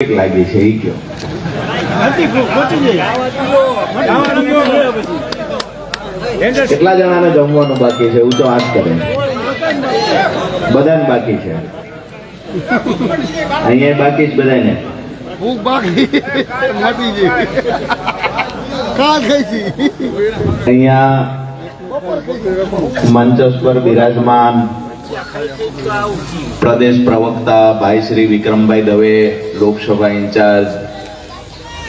લાગી છે એ કયો? કેટલા જણાને જમવાનું બાકી છે? ઊંચો હાથ કરે. બધાને બાકી છે. અહીંયા બાકી જ બધાને? ભૂખ બાકી મટી ગઈ કાલ ખાઈ અહીંયા મંચસ પર બિરાજમાન પ્રદેશ પ્રવક્તા ભાઈ શ્રી વિક્રમભાઈ દવે, લોકસભા ઇન્ચાર્જ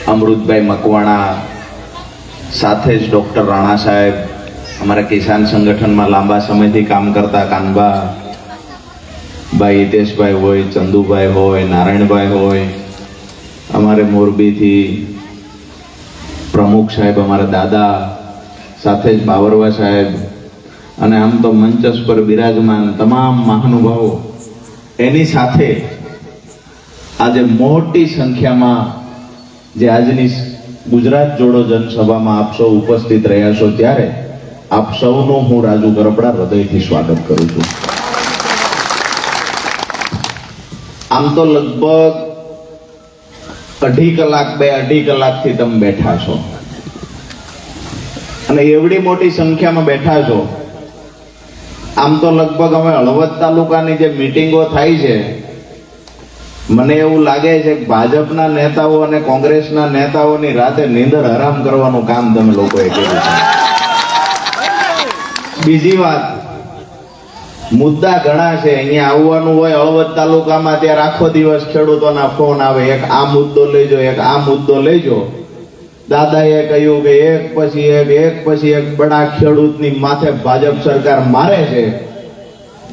અમૃતભાઈ મકવાણા, સાથે જ ડૉક્ટર રાણા સાહેબ, અમારા કિસાન સંગઠનમાં લાંબા સમયથી કામ કરતા કાનબા, ભાઈ હિતેશભાઈ હોય, ચંદુભાઈ હોય, નારાયણભાઈ હોય, અમારે મોરબીથી પ્રમુખ સાહેબ, અમારા દાદા, સાથે જ બાવરવા સાહેબ અને આમ તો મંચસ પર બિરાજમાન તમામ મહાનુભાવો એની સાથે આજે મોટી સંખ્યામાં જે આજની ગુજરાત જોડો જનસભામાં આપ સૌ ઉપસ્થિત રહ્યા છો ત્યારે આપ સૌનું હું રાજુ ગરબડા હૃદયથી સ્વાગત કરું છું. આમ તો લગભગ અઢી કલાક બે અઢી કલાકથી તમે બેઠા છો. અને એવડી મોટી સંખ્યામાં બેઠા છો આમ તો લગભગ અમે હળવદ તાલુકાની જે મિટિંગો થાય છે, મને એવું લાગે છે કે ભાજપના નેતાઓ અને કોંગ્રેસના નેતાઓની રાતે નીંદર હરામ કરવાનું કામ તમે લોકોએ કર્યું છે. બીજી વાત, મુદ્દા ઘણા છે. અહીંયા આવવાનું હોય હળવદ તાલુકામાં, ત્યારે આખો દિવસ ખેડૂતોના ફોન આવે. એક આ મુદ્દો લેજો, એક આ મુદ્દો લેજો. દાદાએ કહ્યું કે એક પછી એક એક પછી એક બડા ખેડૂતની માથે ભાજપ સરકાર મારે છે.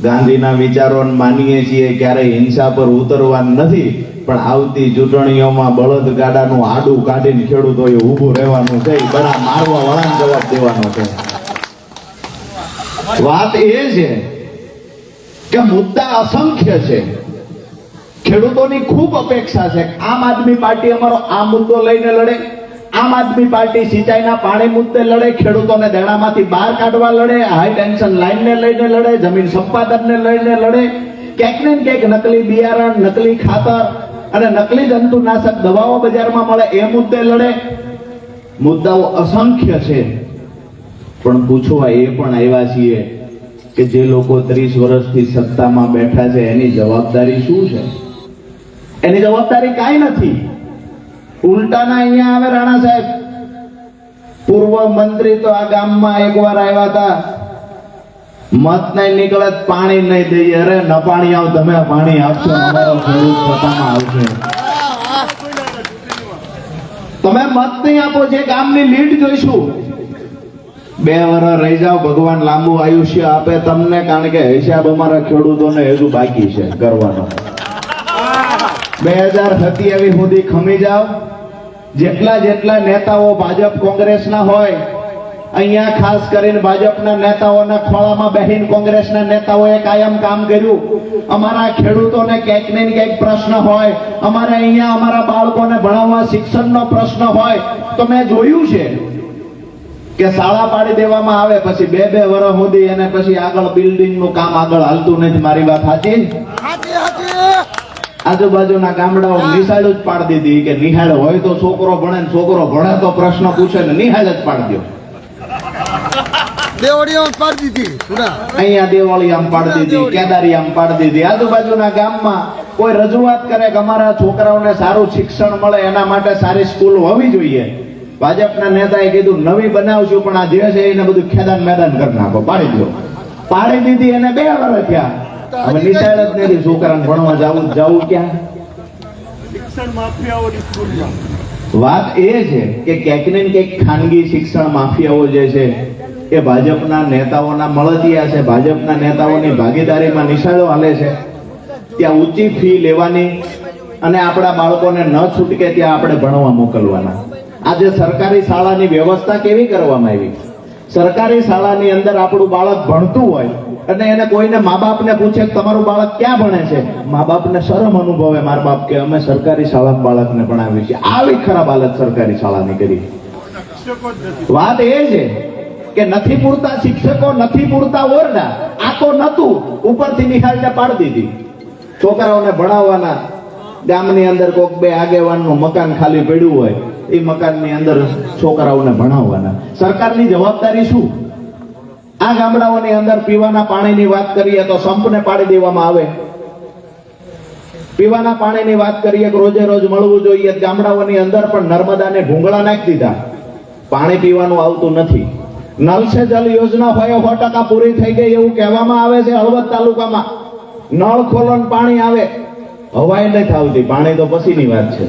ગાંધીના વિચારો માનીએ છીએ, ક્યારેય હિંસા પર ઉતરવા નથી, પણ આવતી ચૂંટણીઓમાં બળદ ગાડાનું આડું કાઢીને ખેડૂતોએ ઊભું રહેવાનું છે બધા મારવા વાળાને જવાબ દેવાનો છે. વાત એ છે કે મુદ્દા અસંખ્ય છે. ખેડૂતોની ખૂબ અપેક્ષા છે, આમ આદમી પાર્ટી અમારો આ મુદ્દો લઈને લડે આમ આદમી પાર્ટી સિંચાઈના પાણી મુદ્દે લડે, ખેડૂતોને દેણામાંથી બહાર કાઢવા લડે, હાઈ ટેન્શન લાઈનને લઈને લડે, જમીન સંપાદનને લઈને લડે. ક્યાંક ને ક્યાંક નકલી બિયારણ, નકલી ખાતર અને નકલી જંતુનાશક દવાઓ બજારમાં મળે, એ મુદ્દે લડે. મુદ્દાઓ અસંખ્ય છે. પણ પૂછવા એ પણ આવ્યા છીએ કે જે લોકો ત્રીસ વર્ષથી સત્તામાં બેઠા છે, એની જવાબદારી શું છે? એની જવાબદારી કાંઈ નથી. ઉલટાના અહીંયા આવે રાણા સાહેબ. પૂર્વ મંત્રી તો આ ગામમાં એકવાર આવ્યા હતા. મત નહીં નીકળે, પાણી નહીં દઈએ. અરે ન પાણી આવ, તમે પાણી આપશો, અમારો ખેડૂત પોતામાં આવશે. તમે મત નહીં આપો, જે ગામની લીડ જોઈશું. બે વર્ષ રહી જાઓ, ભગવાન લાંબુ આયુષ્ય આપે તમને, કારણ કે હિસાબ અમારા ખેડૂતોને હજુ બાકી છે, કરવાનો. બે હજાર સત્યાવીસ સુધી ખમી જાઓ જેટલા જેટલા નેતાઓ ભાજપ કોંગ્રેસના હોય, અહીંયા ખાસ કરીને ભાજપના નેતાઓના ખોળામાં બહેન કોંગ્રેસના નેતાઓએ કાયમ કામ કર્યું. અમારા ખેડૂતોને ક્યાંક ને ક્યાંક પ્રશ્ન હોય, અમારે અહીંયા અમારા બાળકોને ભણાવવા શિક્ષણનો પ્રશ્ન હોય. તો મેં જોયું છે કે શાળા પાડી દેવામાં આવે, પછી બે બે વર્ષ સુધી અને પછી આગળ બિલ્ડિંગનું કામ આગળ હાલતું નથી. મારી વાત સાચી. આજુબાજુના ગામડાઓ નિશાળ જ પાડી દીધી કે નિહાળ હોય તો છોકરો ભણે ને છોકરો ભણે તો પ્રશ્ન પૂછે ને નિહાળ જ પાડી દો દેવડીઓ પાડી દીધી અહીંયા દેવાળી આમ પાડી દીધી કેદારી આમ પાડી દીધી. આજુબાજુના ગામમાં કોઈ રજૂઆત કરે કે અમારા છોકરાઓને સારું શિક્ષણ મળે એના માટે સારી સ્કૂલ હોવી જોઈએ. ભાજપના નેતાએ કીધું નવી બનાવશું પણ આ જે છે એને બધું ખેદાન મેદાન કરી નાખો. પાડી દો પાડી દીધી એને બે વર્ષ થયા. હવે નિશાળ જ નથી છોકરાને ભણવા જવું જવું ક્યાં? વાત એ છે કે ક્યાંક ને ક્યાંક ખાનગી શિક્ષણ માફિયાઓ જે છે એ ભાજપના નેતાઓના મળતિયા છે ભાજપના નેતાઓની ભાગીદારીમાં નિશાળો હાલે છે. ત્યાં ઊંચી ફી લેવાની અને આપણા બાળકોને ન છૂટકે ત્યાં આપણે ભણવા મોકલવાના. આજે સરકારી શાળાની વ્યવસ્થા કેવી કરવામાં આવી? સરકારી શાળાની અંદર આપણું બાળક ભણતું હોય અને એને કોઈને મા બાપને પૂછે કે તમારું બાળક ક્યાં ભણે છે મા બાપને શરમ અનુભવે મારા બાપ કે અમે સરકારી શાળામાં બાળકને ભણાવી છે આવી ખરાબ હાલત સરકારી શાળાની કરી. વાત એ છે કે નથી પૂરતા શિક્ષકો, નથી પૂરતા ઓરડા. આ તો નતું ઉપરથી નિહાળને પાડી દીધી. છોકરાઓને ભણાવવાના ગામની અંદર કોક બે આગેવાનનું મકાન ખાલી પડ્યું હોય એ મકાનની અંદર છોકરાઓને ભણાવવાના. સરકારની જવાબદારી શું? આ ગામડાઓની અંદર પીવાના પાણીની વાત કરીએ તો સંપને પાડી દેવામાં આવે. પીવાના પાણીની વાત કરીએ કે રોજે રોજ મળવું જોઈએ. ગામડાઓની અંદર પણ નર્મદાને ભૂંગળા નાખી દીધા. પાણી પીવાનું આવતું નથી. નલ સે જલ યોજના હોય સો ટકા પૂરી થઈ ગઈ એવું કહેવામાં આવે છે હળવદ તાલુકામાં. નળ ખોલો પાણી આવે. હવાય નથી આવતી. પાણી તો પછીની વાત છે.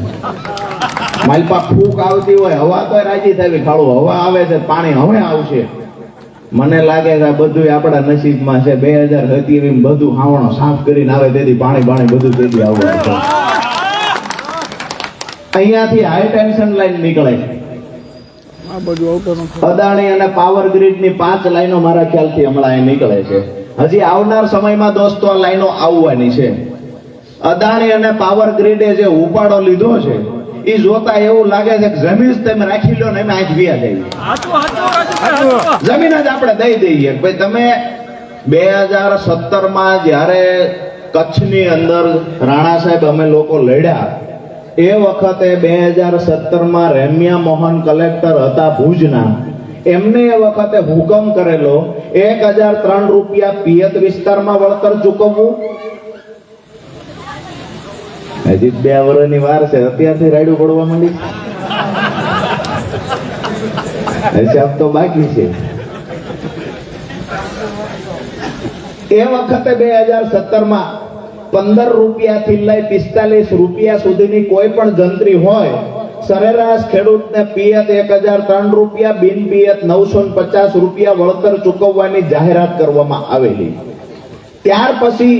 માલપા ફૂક આવતી હોય હવા તો રાજી થાય ખાડું હવા આવે છે પાણી હવે આવશે. મને લાગે છે બધું આપણા નસીબમાં છે બે હજાર સત્યાવીસ બધું હાવણો સાફ કરીને આવે તેથી પાણી પાણી બધું તેથી આવવાનું અહીંયાથી હાઈ ટેન્શન લાઈન નીકળે. અદાણી અને પાવર ગ્રીડની પાંચ લાઈનો મારા ખ્યાલથી હમણાં અહીં નીકળે છે. હજી આવનાર સમયમાં દોસ્તો આ લાઈનો આવવાની છે. અદાણી અને પાવર ગ્રીડે જે ઉપાડો લીધો છે એ જોતા એવું લાગે છે કે જમીન જ તમે રાખી લો ને અમે આજ વ્યા દઈએ જમીન જ આપણે દઈ દઈએ. ભાઈ તમે બે હજાર સત્તરમાં જ્યારે કચ્છની અંદર રાણા સાહેબ અમે લોકો લડ્યા એ વખતે બે હજાર સત્તરમાં રેમ્યા મોહન કલેક્ટર હતા ભુજના. એમને એ વખતે હુકમ કરેલો એક હજાર ત્રણ રૂપિયા પિયત વિસ્તારમાં વળતર ચૂકવવું હજી બે વર્ષની વાર છે. અત્યારથી રાયડું પડવા માંડી. હિસાબ તો બાકી છે. એ વખતે બે હજાર સત્તરમાં પંદર રૂપિયાથી લઈ પિસ્તાલીસ રૂપિયા સુધીની કોઈ પણ જંત્રી હોય, સરેરાશ ખેડૂતને પિયત એક હજાર ત્રણ રૂપિયા, બિન પિયત નવસો પચાસ રૂપિયા વળતર ચૂકવવાની જાહેરાત કરવામાં આવેલી. ત્યાર પછી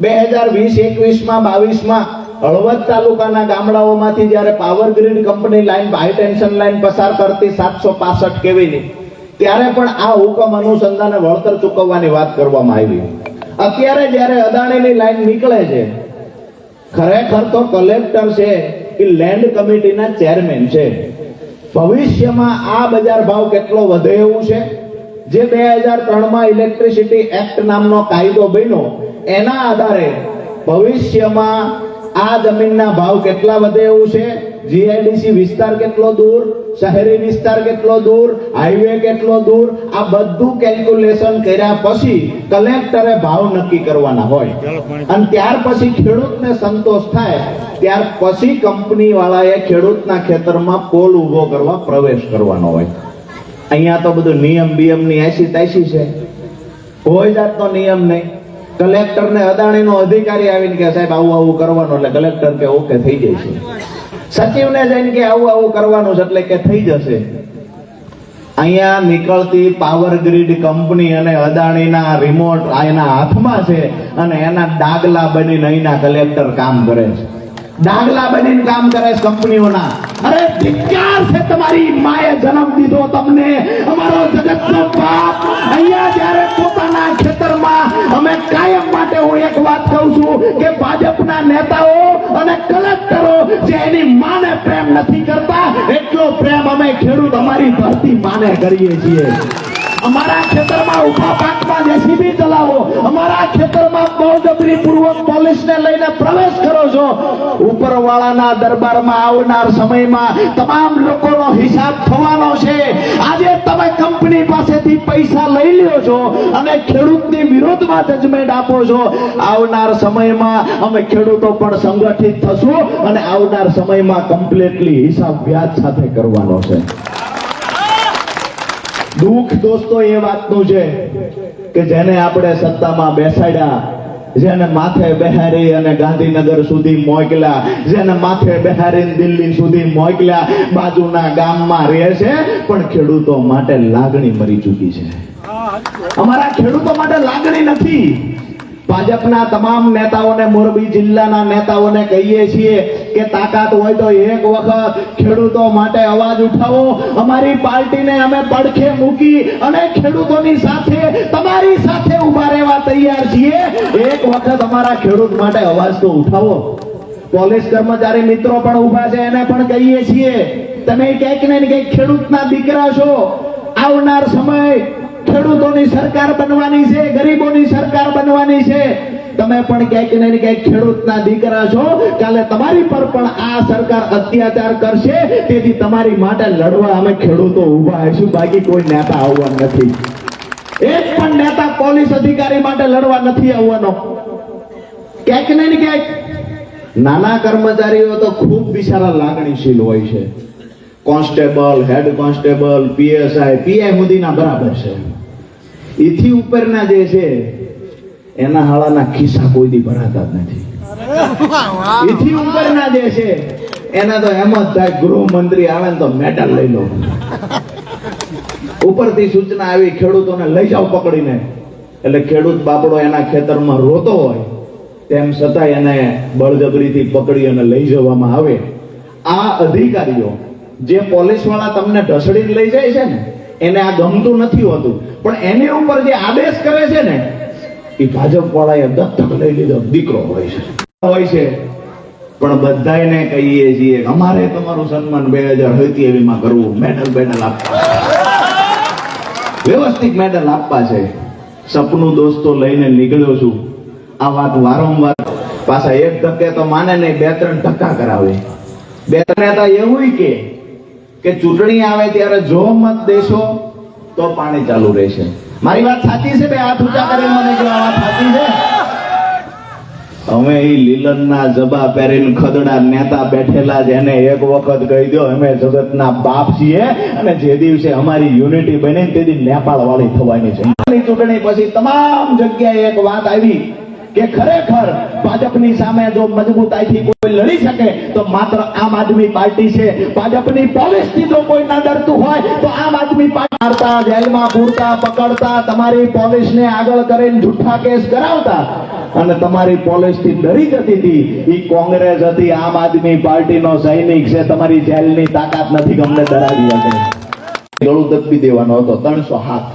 બે હજાર વીસ એકવીસમાં બાવીસમાં હળવદ તાલુકાના ગામડાઓમાંથી જ્યારે power grid company line high tension line પસાર કરતી સાતસો પાસઠ કેવીની, ત્યારે પણ આ હુકમ અનુસંધાને વળતર ચૂકવવાની વાત કરવામાં આવી. અત્યારે જ્યારે અદાણીની લાઈન નીકળે છે, ખરેખર તો કલેક્ટર છે એ લેન્ડ કમિટીના ચેરમેન છે. ભવિષ્યમાં આ બજાર ભાવ કેટલો વધે એવું છે? જે બે હજાર ત્રણમાં ઇલેક્ટ્રિસિટી એક્ટ નામનો કાયદો બન્યો, એના આધારે ભવિષ્યમાં આ જમીનના ભાવ કેટલા વધે એવું છે? જીઆઈડીસી વિસ્તાર કેટલો દૂર? શહેરી વિસ્તાર કેટલો દૂર? હાઈવે કેટલો દૂર? આ બધું કેલ્ક્યુલેશન કર્યા પછી કલેક્ટરે ભાવ નક્કી કરવાના હોય. અને ત્યાર પછી ખેડૂતને સંતોષ થાય ત્યાર પછી કંપની વાળાએ ખેડૂતના ખેતરમાં પોલ ઊભો કરવા પ્રવેશ કરવાનો હોય. અહીંયા તો બધું નિયમ બિયમની એસી તાસી છે. કોઈ જાતનો નિયમ નહીં. કલેક્ટર ને અદાણીનો અધિકારી આવીને કે સાહેબ, આવું આવું કરવાનું એટલે કલેક્ટર કે ઓકે, થઈ જાય છે સચિવને જઈને કે આવું આવું કરવાનું છે એટલે કે થઈ જશે. અહીંયા નીકળતી પાવર ગ્રીડ કંપની અને અદાણીના રિમોટ એના હાથમાં છે અને એના ડાગલા બનીને અહીંના કલેક્ટર કામ કરે છે. ડાગલા બનીને કામ કરે કંપનીઓના. અરે ધિક્કાર છે તમારી માએ જન્મ દીધો તમને. અમારો જગતનો બાપ અહીંયા જ્યારે પોતાના ખેતરમાં અમે કાયમ માટે હું એક વાત કહું છું કે ભાજપના નેતાઓ અને કલેક્ટરો જે એની માને પ્રેમ નથી કરતા, એટલો પ્રેમ અમે ખેડૂત અમારી ધરતી માને કરીએ છીએ. અમારા ખેતરમાં ઊભા પાકમાં જેસીબી ચલાવો. અમારા ખેતરમાં બળજબરી પૂર્વક પોલીસને લઈને પ્રવેશ કરો છો. ઉપરવાળાના દરબારમાં આવનાર સમયમાં તમામ લોકોનો હિસાબ થવાનો છે. આજે તમે કંપની પાસેથી પૈસા લઈ લ્યો છો અને ખેડૂતની વિરોધમાં જજમેન્ટ આપો છો. આવનાર સમયમાં અમે ખેડૂતો પણ સંગઠિત થશું અને આવનાર સમયમાં કમ્પ્લીટલી હિસાબ વ્યાજ સાથે કરવાનો છે. દુઃખ દોસ્તો એ વાતનું છે કે જેને આપણે સત્તામાં બેસાડ્યા જેને માથે બેહારી અને ગાંધીનગર સુધી મોકલ્યા જેને માથે બેહારીને દિલ્હી સુધી મોકલ્યા બાજુના ગામમાં રહે છે પણ ખેડૂતો માટે લાગણી મરી ચૂકી છે. અમારા ખેડૂતો માટે લાગણી નથી. ભાજપના તમામ નેતાઓને મોરબી જિલ્લાના નેતાઓને કહીએ છીએ કે તાકાત હોય તો એક વખત ખેડૂતો માટે અવાજ ઉઠાવો. અમારી પાર્ટીને અમે પડખે મૂકી અને ખેડૂતોની સાથે, તમારી સાથે ઊભા રહેવા તૈયાર છીએ. એક વખત અમારા ખેડૂત માટે અવાજ તો ઉઠાવો. પોલીસ કર્મચારી મિત્રો પણ ઊભા છે, એને પણ કહીએ છીએ. તમે ક્યાંક ને ક્યાંક ખેડૂતના દીકરા છો. આવનાર સમય ખેડૂતોની સરકાર બનવાની છે, ગરીબોની સરકાર બનવાની છે. તમે પણ ક્યાંક ને ક્યાંક ખેડૂતના દીકરા છો, કાલે તમારી પર પણ આ સરકાર અત્યાચાર કરશે. તેથી તમારી માટે લડવા અમે ખેડૂતો ઊભા હશું બાકી કોઈ નેતા આવવા નથી. એક પણ નેતા પોલીસ અધિકારી માટે લડવા નથી આવવાનો. ક્યાંક ને ક્યાંક નાના કર્મચારીઓ તો ખૂબ બિચારા લાગણીશીલ હોય છે. Constable, head constable, PSI PI સુધીના બરાબર છે. એથી ઉપરના જે છે, એના હાળાના ખિસ્સા કોઈ દી ભરાતા જ નથી. એથી ઉપરના જે છે, એના તો એમ જ થાય, ગૃહમંત્રી આવે ને તો મેડલ લઈ લો. ઉપરથી સૂચના આવી, ખેડૂતોને લઈ જાઓ પકડીને. એટલે ખેડૂત બાપડો એના ખેતરમાં રોતો હોય, તેમ છતાં એને બળજબરીથી પકડી અને લઈ જવામાં આવે. આ અધિકારીઓ, જે પોલીસવાળા તમને ઢસડીને લઈ જાય છે ને એને આ ગમતું નથી હોતું. પણ એની ઉપર જે આદેશ કરે છે ને, એ ભાજપ વાળાએ દત્તક લઈ લીધો. દીકરો હોય છે. હોય છે. પણ બધાને કહીએ છીએ, અમારે તમારું સન્માન બે હજાર હોય એવીમાં કરવું. મેડલ બેડલ આપવા. વ્યવસ્થિત મેડલ આપવા છે. સપનું દોસ્તો લઈને નીકળ્યો છું. આ વાત વારંવાર. પાછા એક ધક્કે તો માને નહીં, બે ત્રણ ધક્કા કરાવે. બે ત્રણ એવું કે કે ચૂંટણી આવે ત્યારે જો મત દેશો, તો પાણી ચાલુ રહેશે. મારી વાત સાચી છે? બે હાથ ઊંચા કરીને મને જો આ વાત સાચી છે? અમે ઈ લીલનના જબા પહેરીને ખદડા નેતા બેઠેલા જ એને એક વખત કહી દો અમે જગતના બાપ છીએ અને જે દિવસે અમારી યુનિટી બની તે દી નેપાળ વાળી થવાની છે. ચૂંટણી પછી તમામ જગ્યાએ એક વાત આવી. કે ખરેખર ભાજપની સામે જો મજબૂતાઈથી કોઈ લડી શકે, તો માત્ર આમ આદમી પાર્ટી છે. ભાજપની પોલીસથી જો કોઈ ના ડરતું હોય, તો આમ આદમી પાર્ટી મારતા, જેલમાં પૂરતા પકડતા, તમારી પોલીસને આગળ કરીને જૂઠા કેસ કરાવતા. અને તમારી પોલીસથી ડરી જતી હતી. એ કોંગ્રેસ હતી, આમ આદમી પાર્ટીનો સૈનિક છે. તમારી જેલની તાકાત નથી ગમને ડરાવી હતી ગળું દબી દેવાનો હતો, ત્રણસો હાથ.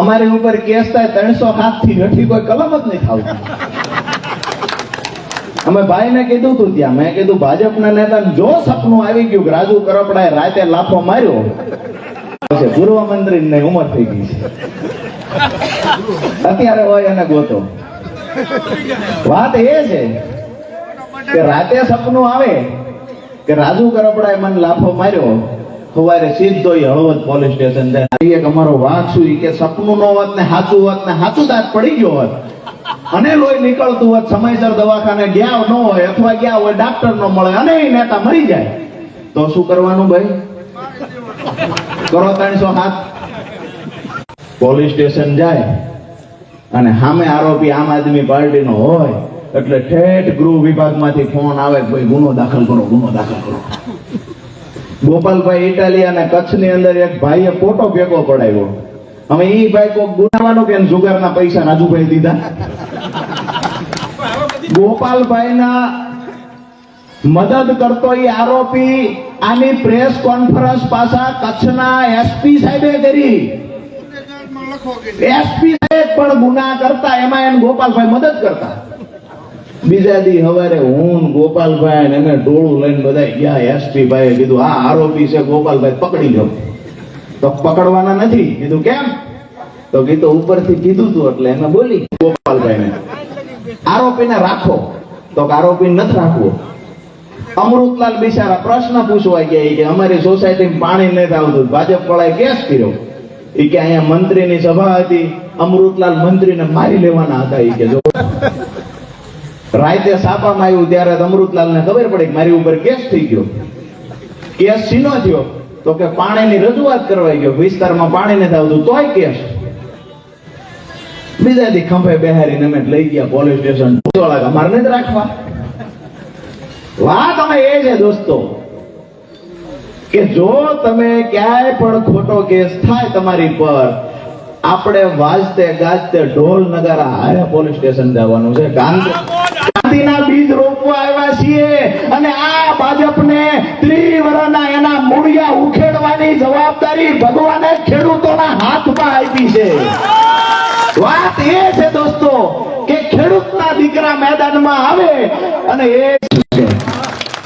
અમારી ઉપર કેસ થાય, ત્રણસો હાથથી નથી, કોઈ કલમ જ નહીં થાવતી અમે ભાઈને કીધું તું ત્યાં. મેં કીધું, ભાજપના નેતા જો સપનું આવી ગયું કે રાજુ કરપડાએ રાતે લાફો માર્યો પૂર્વ મંત્રી ને ઉંમર થઈ ગઈ છે. અત્યારે હોય અને ગોતો. વાત એ છે કે રાતે સપનું આવે કે રાજુ કરપડાએ મને લાફો માર્યો સવારે સીધો હળવદ પોલીસ સ્ટેશન જાય. અમારો વાઘ શું કે સપનું નો હોત ને સાચું હોત ને સાચું દાંત પડી ગયો હોત. અને લોહી નીકળતું હોત, સમયસર દવાખાને ગયા ન હોય અથવા ગયા હોય ડાક્ટર નો મળે, અને નેતા મરી જાય. તો શું કરવાનું ભાઈ? કરો ત્રણસો હાથ. પોલીસ સ્ટેશન જાય. અને સામે આરોપી આમ આદમી પાર્ટીનો હોય, એટલે ઠેઠ ગૃહ વિભાગમાંથી ફોન આવે ભાઈ ગુનો દાખલ કરો, ગુનો દાખલ કરો. ગોપાલભાઈ ઇટાલી અને કચ્છની અંદર એક ભાઈએ ફોટો ભેગો પડાવ્યો. હવે એ ભાઈ કોક ગુનાવાનો કે જુગારના પૈસા રાજુભાઈ દીધા? ગોપાલભાઈના મદદ કરતો ઈ આરોપી આની પ્રેસ કોન્ફરન્સ પાછા કચ્છના એસપી સાહેબે કરી. એસપી સાહેબ પણ ગુના કરતા, એમાં એમ ગોપાલભાઈ મદદ કરતા. બીજા દી હવારે હું ગોપાલભાઈ ને અમે ટોળું લઈને બધા ગયા. એસપી ભાઈએ કીધું આ આરોપી છે, ગોપાલભાઈ, પકડી લો તો પકડવાના નથી. કીધું, કેમ? તો કીધું, ઉપરથી કીધું તું એટલે એને બોલી. ગોપાલભાઈને, આરોપીને રાખો. તો આરોપી નથી રાખવો. અમૃતલાલ બિચારા પ્રશ્ન પૂછવા ગયા કે, અમારી સોસાયટીમાં પાણી નથી આવતું. ભાજપ વાળાએ કેસ કર્યો. એ કે, અહીંયા મંત્રીની સભા હતી. અમૃતલાલ મંત્રીને મારી લેવાના હતા. એ કે, જો રાતે સાપામાં આવ્યું ત્યારે અમૃતલાલને ખબર પડે કે મારી ઉપર કેસ થઈ ગયો. કેસ સીનો થયો. તો કે પાણીની રજૂઆત કરવાઈ ગયો. વિસ્તારમાં પાણી નથી આવતું, તોય કેસ બીજા દી ખંભે બેહારીને અમે લઈ ગયા પોલીસ સ્ટેશન. વાળા અમારે નથી રાખવા. વાત અમે એ છે દોસ્તો, કે જો તમે ક્યાંય પણ ખોટો કેસ થાય તમારી પર આપણે વાજતે ગાજતે ઢોલ નગારા હારે પોલીસ સ્ટેશન જવાનું છે. ગાંધીના બીજ રોપવા આવ્યા છીએ અને આ ભાજપને ત્રિવરના એના મૂળિયા ઉખેડવાની જવાબદારી ભગવાને ખેડૂતોના હાથમાં આપી છે. વાત એ છે દોસ્તો કે ખેડૂતના દીકરા મેદાનમાં આવે અને એ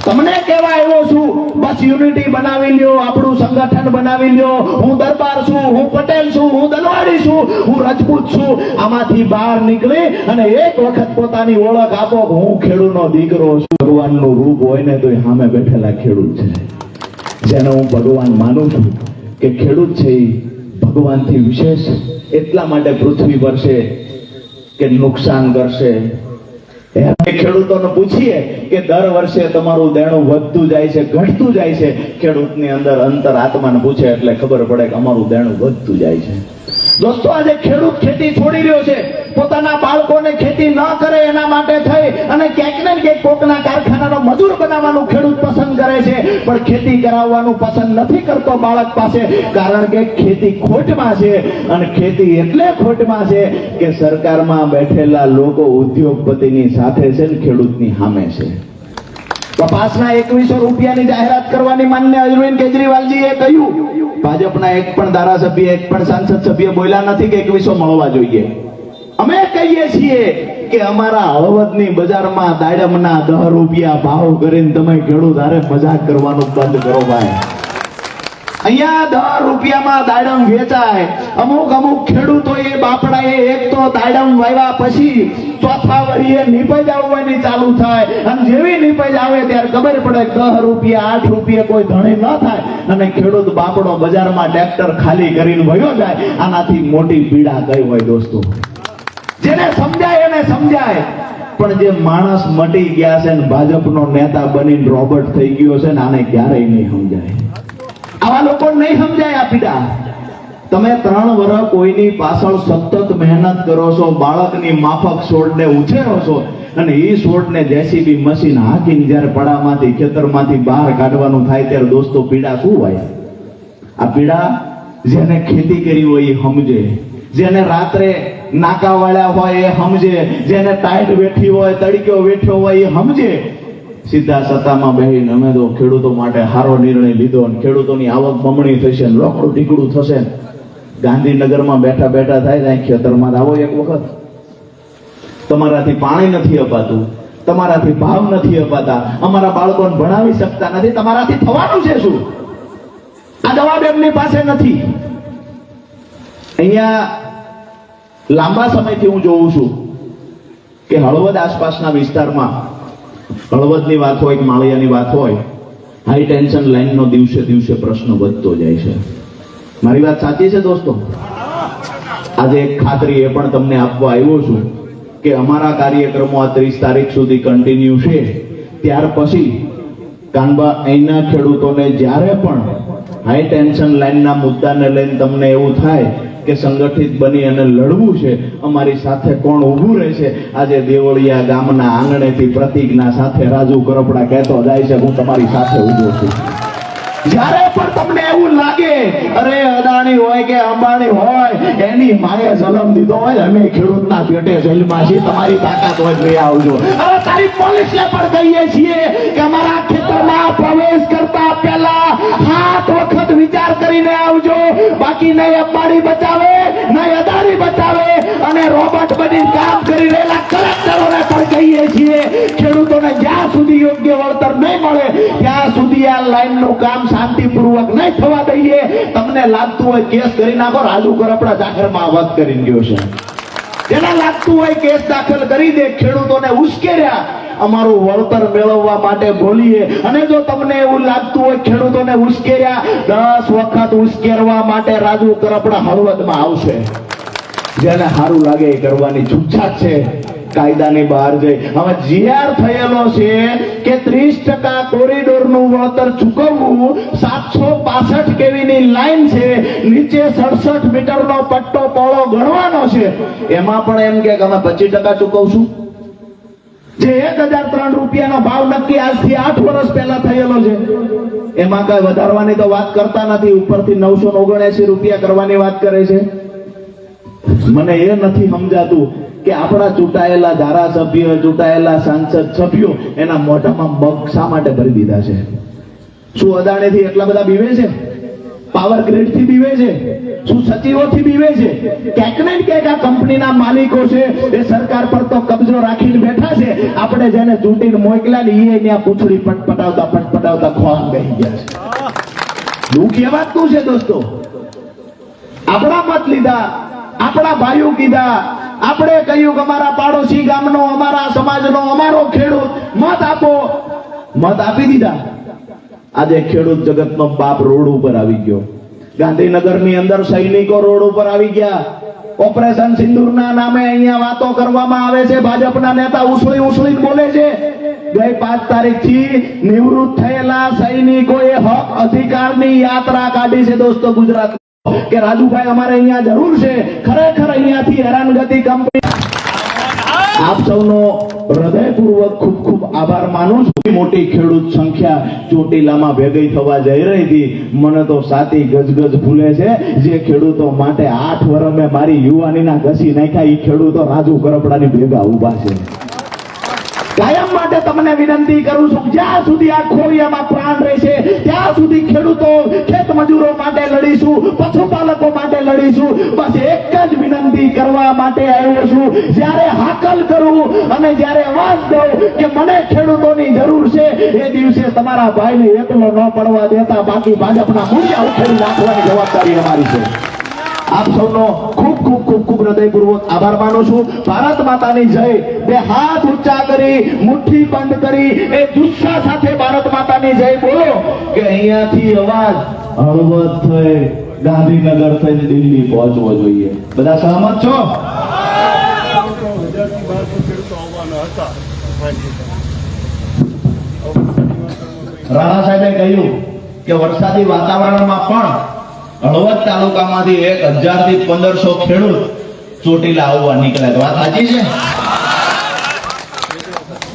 તમને કેવા આવ્યો છું, બસ યુનિટી બનાવી લ્યો, આપણું સંગઠન બનાવી લ્યો. હું દરબાર છું, હું પટેલ છું, હું દલવાડી છું, હું રજપૂત છું. આમાંથી બહાર નીકળી અને એક વખત પોતાની ઓળખ આપો હું ખેડૂતનો દીકરો છું. ભગવાનનું રૂપ હોય ને તો એ સામે બેઠેલા ખેડૂત છે. જેને હું ભગવાન માનું છું કે ખેડૂત છે એ ભગવાનથી વિશેષ. એટલા માટે પૃથ્વી પર છે કે નુકસાન કરશે. ખેડૂતોને પૂછીએ કે દર વર્ષે તમારું દેણું વધતું જાય છે, ઘટતું જાય છે? ખેડૂતની અંદર અંતર આત્માને પૂછે એટલે ખબર પડે કે અમારું દેણું વધતું જાય છે. દોસ્તો, આજે ખેડૂત ખેતી છોડી રહ્યો છે. પોતાના બાળકોને ખેતી ન કરે એના માટે થઈ અને ક્યાંક ને ક્યાંક કોકના કારખાનાનો મજૂર બનાવવાનું ખેડૂત પસંદ કરે છે. પણ ખેતી કરાવવાનું પસંદ નથી કરતો બાળક પાસે, કારણ કે ખેતી ખોટમાં છે. અને ખેતી એટલે ખોટમાં છે કે સરકારમાં બેઠેલા લોકો ઉદ્યોગપતિની સાથે છે ખેડૂતની સામે છે. કપાસના એકવીસો રૂપિયાની જાહેરાત કરવાની માન્ય અરવિંદ કેજરીવાલજીએ કહ્યું, ભાજપના એક પણ ધારાસભ્ય, એક પણ સાંસદ સભ્ય બોલ્યા નથી કે એકવીસો મળવા જોઈએ. અમે કહીએ છીએ કે અમારા હળવદની બજારમાં દાડમના દહ રૂપિયા ભાવ કરીને તમે ખેડૂત હારે મજાક કરવાનું બંધ કરો ભાઈ. અહીંયા દર રૂપિયામાં દાડમ વેચાય. અમુક અમુક ખેડૂતો એ બાપડા એ એક તો દાડમ વાવ્યા પછી ચોથા વરીએ નીપજ આવવાની ચાલુ થાય. અને જેવી નીપજ આવે ત્યારે ખબર પડે દસ રૂપિયા, આઠ રૂપિયા કોઈ ધણી ન થાય. અને ખેડૂત બાપડો બજારમાં ટ્રેક્ટર ખાલી કરીને વયો જાય. આનાથી મોટી પીડા કઈ હોય દોસ્તો? જેને સમજાય એને સમજાય. પણ જે માણસ મટી ગયા છે ને ભાજપનો નેતા બનીને રોબર્ટ થઈ ગયો છે ને આને ક્યારેય નહીં સમજાય. આવા લોકો નહીં સમજાય આ પીડા. તમે ત્રણ વર્ષ કોઈની પાછળ સતત મહેનત કરો છો, બાળકની માફક છોડને ઉછેરો છો અને એ છોડને જેસીબી મશીન હાકીને જ્યારે પડામાંથી, ખેતરમાંથી બહાર કાઢવાનું થાય ત્યારે દોસ્તો પીડા શું હોય? આ પીડા જેને ખેતી કરી હોય એ સમજે. જેને રાત્રે નાકા વાળ્યા હોય એ સમજે. જેને ટાઈટ વેઠી હોય, તડક્યો વેઠ્યો હોય એ સમજે. સીધા સત્તામાં બેહીને અમે તો ખેડૂતો માટે સારો નિર્ણય લીધો અને ખેડૂતોની આવક બમણી થશે ને રોકડું ટીકડું થશે. ગાંધીનગરમાં બેઠા બેઠા થાય ત્યાં ખેતરમાં આવો એક વખત. તમારાથી પાણી નથી અપાતું, તમારાથી ભાવ નથી અપાતા, અમારા બાળકોને ભણાવી શકતા નથી, તમારાથી થવાનું છે શું? આ જવાબ એમની પાસે નથી. અહીંયા લાંબા સમયથી હું જોઉં છું કે હળવદ આસપાસના વિસ્તારમાં હળવદની વાત હોય માળિયાની વાત હોય, હાઈ ટેન્શન લાઈનનો દિવસે દિવસે પ્રશ્ન વધતો જાય છે. મારી વાત સાચી છે દોસ્તો? આજે એક ખાતરી એ પણ તમને આપવા આવ્યો છું કે અમારા કાર્યક્રમો આ ત્રીસ તારીખ સુધી કન્ટિન્યુ છે. ત્યાર પછી કાનબા અહીંના ખેડૂતોને જ્યારે પણ હાઈ ટેન્શન લાઈનના મુદ્દાને લઈને તમને એવું થાય કે સંગઠિત બની અને લડવું છે, અમારી સાથે કોણ ઊભું રહેશે આજે દેવળિયા ગામના આંગણેથી પ્રતિજ્ઞા સાથે રાજુ કરપડા કહેતો જાય છે, હું તમારી સાથે ઊભો છું. જ્યારે પણ તમને એવું લાગે, અરે અદાણી હોય કે અંબાણી હોય, એની માએ જન્મ દીધો હોય, અમે ખેડૂતના પેટે જેલમાં તમારી તાકાત હોય લઈ આવજો. અરે તારી પોલીસને પણ કહીએ છીએ કે અમારા ખેતરમાં પ્રવેશ કરતા પહેલા હાથ વખત વિચાર કરીને આવજો. બાકી નહીં અંબાણી બચાવે નહીં અદાણી બચાવે, અને રોબોટ બની કામ કરી રહેલા કલેક્ટરોને પણ કહીએ છીએ યોગ્ય વળતર નહીં મળે, ત્યાં સુધી આ લાઈનનું કામ શાંતિપૂર્વક નહીં થવા દઈએ. તમને લાગતું હોય કેસ કરી નાખો, રાજુ કરપડા જાહેરમાં વાત કરી ગયો છે. જેને લાગતું હોય કેસ દાખલ કરી દે, ખેડૂતોને ઉશ્કેર્યા અમારું વળતર મેળવવા માટે બોલીએ. અને જો તમને એવું લાગતું હોય ખેડૂતોને ઉશ્કેર્યા દસ વખત ઉશ્કેરવા માટે રાજુ કરપડા હળવદમાં આવશે. જેને સારું લાગે એ કરવાની છૂટછાટ છે. કાયદાની બહાર જઈ. હવે જીઆર થયેલો છે કે ત્રીસ ટકા કોરિડોરનું વળતર ચૂકવવું સાતસો પાસઠ કેવીની લાઈન છે, નીચે સડસઠ મીટરનો પટ્ટો પોળો ગણવાનો છે. એમાં પણ એમ કે અમે પચીસ ટકા ચૂકવશું. જે એક હજાર ત્રણ રૂપિયાનો ભાવ નક્કી આજથી આઠ વર્ષ પહેલા થયેલો છે. એમાં કઈ વધારવાની તો વાત કરતા નથી, ઉપરથી નવસો ઓગણએસી રૂપિયા કરવાની વાત કરે છે. મને એ નથી સમજાતું કે આપણા ચૂંટાયેલા ધારાસભ્ય, ચૂંટાયેલા સાંસદ સભ્યો એના મોઢામાં મગ શા માટે ભરી દીધા છે? શું અદાણીથી એટલા બધા બીવે છે? પાવર ગ્રીડથી બીવે છે? શું સચિવોથી બીવે છે? ક્યાંક ને ક્યાંક આ કંપનીના માલિકો છે, એ સરકાર પર તો કબજો રાખીને બેઠા છે. આપણે જેને ચૂંટીને મોકલ્યા ને એ ત્યાં પૂછડી પટપટાવતા પટપટાવતા ખોવાન બેસી ગયા છે. દુઃખ એ વાતનું છે દોસ્તો? આપણા મત લીધા આપણા ભાઈઓ કીધા, આપણે કહ્યું કે અમારા પાડોશી ગામનો, અમારા સમાજનો, અમારો ખેડૂત, મત આપો. મત આપી દીધા. આજે ખેડૂત જગતનો બાપ રોડ ઉપર આવી ગયો. ગાંધીનગરની અંદર સૈનિકો રોડ ઉપર આવી ગયા. ઓપરેશન સિંદૂરના નામે અહીંયા વાતો કરવામાં આવે છે. ભાજપના નેતા ઉછળી ઉસળી બોલે છે. ગઈ પાંચ તારીખથી નિવૃત્ત થયેલા સૈનિકોએ હક અધિકારની યાત્રા કાઢી છે દોસ્તો ગુજરાત. કે રાજુભાઈ, અમારે અહીંયા જરૂર છે. ખરેખર અહીંયાથી હેરાનગતિ કંપની આપ સૌનો હૃદયપૂર્વક ખૂબ ખૂબ આભાર માનું છું. મોટી ખેડૂત સંખ્યા ચોટીલામાં ભેગી થવા જઈ રહી હતી. મને તો સાતી ગજગજ ભૂલે છે. જે ખેડૂતો માટે આઠ વર્ષ મેં મારી યુવાનીના ઘસી નાખ્યા એ ખેડૂતો રાજુ કરપડાની ભેગા ઊભા છે. કાયમ માટે તમને વિનંતી કરું છું, જ્યાં સુધી આ ખોળિયામાં પ્રાણ રહેશે, ત્યાં સુધી ખેડૂતો ખેત મજૂરો માટે લડીશું, પશુપાલકો માટે લડીશું. બસ એક જ વિનંતી કરવા માટે આવ્યો છું, જ્યારે હાકલ કરું અને જ્યારે અવાજ દઉં કે મને ખેડૂતોની જરૂર છે, એ દિવસે તમારા ભાઈને એકલો ન પડવા દેતા, બાકી ભાજપના મૂળિયા ઉખેડી નાખવાની જવાબદારી અમારી છે. આપ સૌનો ખૂબ ખૂબ ખૂબ ખૂબ હૃદયપૂર્વક આભાર માનું છું. ભારત માતાની જય. બે હાથ ઊંચા કરી, મુઠ્ઠી બંધ કરી એ જુસ્સા સાથે ભારત માતાની જય બોલો. કે અહીંયાથી અવાજ હળવદ થઈ ગાંધીનગર થઈને દિલ્હી પહોંચવો જોઈએ. બધા સહમત છો? રાણા સાહેબે કહ્યું કે વરસાદી વાતાવરણમાં પણ હળવદ તાલુકામાંથી એક હજારથી પંદરસો ખેડૂત ચોટીલા આવવા નીકળ્યા. વાત સાચી છે?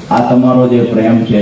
આ તમારો જે પ્રેમ છે